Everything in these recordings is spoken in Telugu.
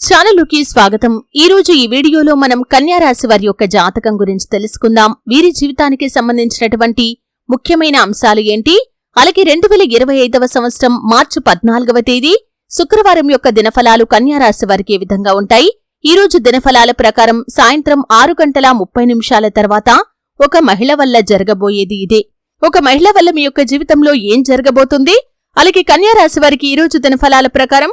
ఛానలుకి స్వాగతం. ఈ రోజు ఈ వీడియోలో మనం కన్యారాశి వారి యొక్క జాతకం గురించి తెలుసుకుందాం. వీరి జీవితానికి సంబంధించినటువంటి ముఖ్యమైన అంశాలు ఏంటి? అలాగే రెండు వేల ఇరవై ఐదవ సంవత్సరం మార్చి పద్నాలుగవ తేదీ శుక్రవారం యొక్క దినఫలాలు కన్యారాశి వారికి ఏ విధంగా ఉంటాయి? ఈ రోజు దినఫలాల ప్రకారం సాయంత్రం ఆరు గంటల ముప్పై నిమిషాల తర్వాత ఒక మహిళ వల్ల జరగబోయేది ఇదే. ఒక మహిళ వల్ల మీ యొక్క జీవితంలో ఏం జరగబోతుంది? అలాగే కన్యారాశి వారికి ఈ రోజు దినఫలాల ప్రకారం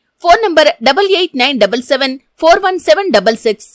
Phone number double eight nine double seven four one seven double six.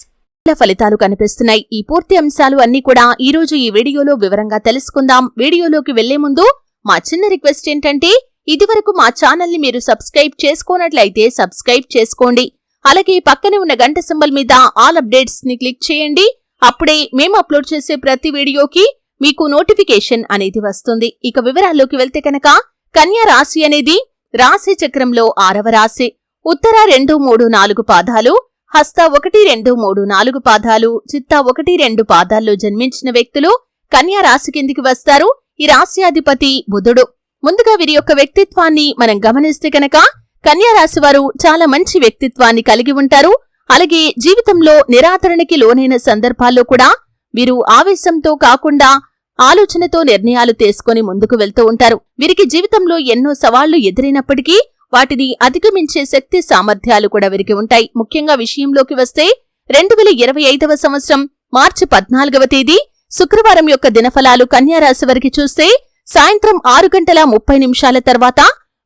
ఫలితాలు కనిపిస్తున్నాయి. ఈ పూర్తి అంశాలు అన్ని కూడా ఈ రోజు ఈ వీడియోలో వివరంగా తెలుసుకుందాం. వీడియోలోకి వెళ్ళే ముందు మా చిన్న రిక్వెస్ట్ ఏంటంటే ఇదివరకు మా ఛానల్ని మీరు సబ్స్క్రైబ్ చేసుకోనట్లయితే సబ్స్క్రైబ్ చేసుకోండి. అలాగే పక్కనే ఉన్న గంట సింబల్ మీద ఆల్ అప్డేట్స్ని క్లిక్ చేయండి. అప్పుడే మేము అప్లోడ్ చేసే ప్రతి వీడియోకి మీకు నోటిఫికేషన్ అనేది వస్తుంది. ఇక వివరాల్లోకి వెళ్తే కనుక కన్యా రాశి అనేది రాశి చక్రంలో ఆరవ రాశి. ఉత్తర రెండు మూడు నాలుగు పాదాలు హస్త ఒకటి రెండు మూడు నాలుగు పాదాలు చిత్త ఒకటి రెండు పాదాల్లో జన్మించిన వ్యక్తులు కన్యా రాశి కిందికి వస్తారు. ఈ రాశ్యాధిపతి బుధుడు. ముందుగా వీరి యొక్క వ్యక్తిత్వాన్ని మనం గమనిస్తే కనుక కన్యా రాశి వారు చాలా మంచి వ్యక్తిత్వాన్ని కలిగి ఉంటారు. అలాగే జీవితంలో నిరాదరణకి లోనైన సందర్భాల్లో కూడా వీరు ఆవేశంతో కాకుండా ఆలోచనతో నిర్ణయాలు తీసుకుని ముందుకు వెళ్తూ ఉంటారు. వీరికి జీవితంలో ఎన్నో సవాళ్ళు ఎదురైనప్పటికీ వాటిని అధిగమించే శక్తి సామర్థ్యాలు కూడా వీరికి ఉంటాయి. ముఖ్యంగా విషయంలోకి వస్తే రెండు వేల ఇరవై ఐదవ సంవత్సరం మార్చి పద్నాలుగవ తేదీ శుక్రవారం యొక్క దినఫలాలు కన్యారాశి వారికి చూస్తే సాయంత్రం ఆరు గంటల ముప్పై నిమిషాల తర్వాత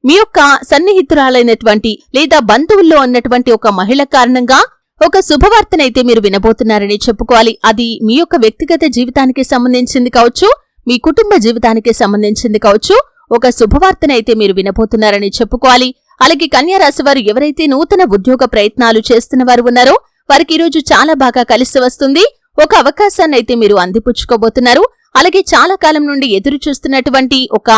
మీ యొక్క సన్నిహితురాలైనటువంటి లేదా బంధువుల్లో ఉన్నటువంటి ఒక మహిళ కారణంగా ఒక శుభవార్తనైతే మీరు వినబోతున్నారని చెప్పుకోవాలి. అది మీ యొక్క వ్యక్తిగత జీవితానికి సంబంధించింది కావచ్చు మీ కుటుంబ జీవితానికి సంబంధించింది కావచ్చు. ఒక శుభవార్తనైతే మీరు వినబోతున్నారని చెప్పుకోవాలి. అలాగే కన్యారాశి వారు ఎవరైతే నూతన ఉద్యోగ ప్రయత్నాలు చేస్తున్న వారు ఉన్నారో వారికి ఈరోజు చాలా బాగా కలిసి వస్తుంది. ఒక అవకాశాన్ని అయితే మీరు అందిపుచ్చుకోబోతున్నారు. అలాగే చాలా కాలం నుండి ఎదురు చూస్తున్నటువంటి ఒక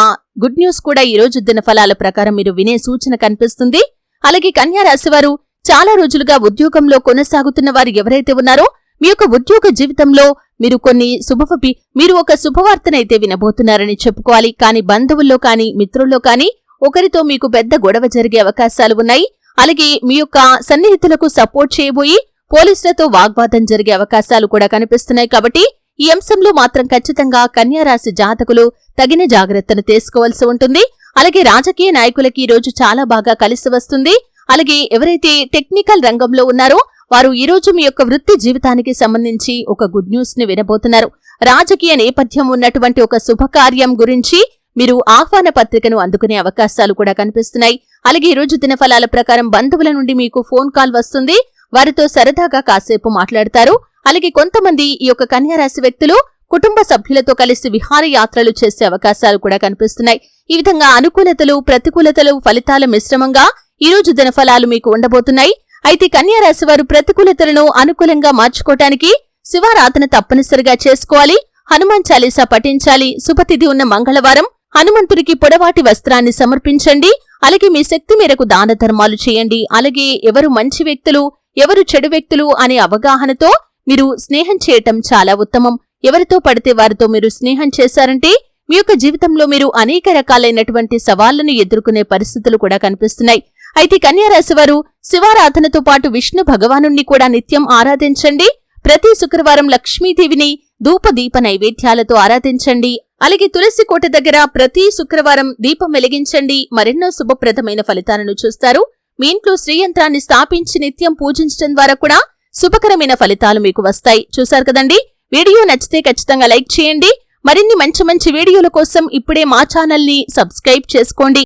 గుడ్ న్యూస్ కూడా ఈ రోజు దిన ఫలాల ప్రకారం మీరు వినే సూచన కనిపిస్తుంది. అలాగే కన్యారాశి వారు చాలా రోజులుగా ఉద్యోగంలో కొనసాగుతున్న వారు ఎవరైతే ఉన్నారో మీ యొక్క ఉద్యోగ జీవితంలో మీరు కొన్ని శుభపి మీరు ఒక శుభవార్తనైతే వినబోతున్నారని చెప్పుకోవాలి. కానీ బంధువుల్లో కానీ మిత్రుల్లో కానీ ఒకరితో మీకు పెద్ద గొడవ జరిగే అవకాశాలు ఉన్నాయి. అలాగే మీ యొక్క సన్నిహితులకు సపోర్ట్ చేయబోయి పోలీసులతో వాగ్వాదం జరిగే అవకాశాలు కూడా కనిపిస్తున్నాయి. కాబట్టి ఈ అంశంలో మాత్రం ఖచ్చితంగా కన్యారాశి జాతకులు తగిన జాగ్రత్తను తీసుకోవాల్సి ఉంటుంది. అలాగే రాజకీయ నాయకులకి ఈ రోజు చాలా బాగా కలిసి వస్తుంది. అలాగే ఎవరైతే టెక్నికల్ రంగంలో ఉన్నారో వారు ఈ రోజు మీ యొక్క వృత్తి జీవితానికి సంబంధించి ఒక గుడ్ న్యూస్ని వినబోతున్నారు. రాజకీయ నేపథ్యం ఉన్నటువంటి ఒక శుభకార్యం గురించి మీరు ఆహ్వాన పత్రికను అందుకునే అవకాశాలు కూడా కనిపిస్తున్నాయి. అలాగే ఈ రోజు దినఫలాల ప్రకారం బంధువుల నుండి మీకు ఫోన్ కాల్ వస్తుంది. వారితో సరదాగా కాసేపు మాట్లాడతారు. అలాగే కొంతమంది ఈ యొక్క కన్యారాశి వ్యక్తులు కుటుంబ సభ్యులతో కలిసి విహారయాత్రలు చేసే అవకాశాలు కూడా కనిపిస్తున్నాయి. ఈ విధంగా అనుకూలతలు ప్రతికూలతలు ఫలితాల మిశ్రమంగా ఈ రోజు దినఫలాలు మీకు ఉండబోతున్నాయి. అయితే కన్యారాశి వారు ప్రతికూలతలను అనుకూలంగా మార్చుకోవటానికి శివారాధన తప్పనిసరిగా చేసుకోవాలి. హనుమాన్ చాలీసా పఠించాలి. శుభతిథి ఉన్న మంగళవారం హనుమంతుడికి పొడవాటి వస్త్రాన్ని సమర్పించండి. అలాగే మీ శక్తి మేరకు దాన ధర్మాలు చేయండి. అలాగే ఎవరు మంచి వ్యక్తులు ఎవరు చెడు వ్యక్తులు అనే అవగాహనతో మీరు స్నేహం చేయటం చాలా ఉత్తమం. ఎవరితో పడితే వారితో మీరు స్నేహం చేశారంటే మీ యొక్క జీవితంలో మీరు అనేక రకాలైనటువంటి సవాళ్ళను ఎదుర్కొనే పరిస్థితులు కూడా కనిపిస్తున్నాయి. అయితే కన్యారాశి వారు శివారాధనతో పాటు విష్ణు భగవానుణ్ణి కూడా నిత్యం ఆరాధించండి. ప్రతి శుక్రవారం లక్ష్మీదేవిని ధూపదీప నైవేద్యాలతో ఆరాధించండి. అలాగే తులసి కోట దగ్గర ప్రతి శుక్రవారం దీపం వెలిగించండి. మరెన్నో శుభప్రదమైన ఫలితాలను చూస్తారు. మీ ఇంట్లో శ్రీయంత్రాన్ని స్థాపించి నిత్యం పూజించడం ద్వారా కూడా శుభకరమైన ఫలితాలు మీకు వస్తాయి. చూశారు కదండి? వీడియో నచ్చితే ఖచ్చితంగా లైక్ చేయండి. మరిన్ని మంచి మంచి వీడియోల కోసం ఇప్పుడే మా ఛానల్ని సబ్స్క్రైబ్ చేసుకోండి.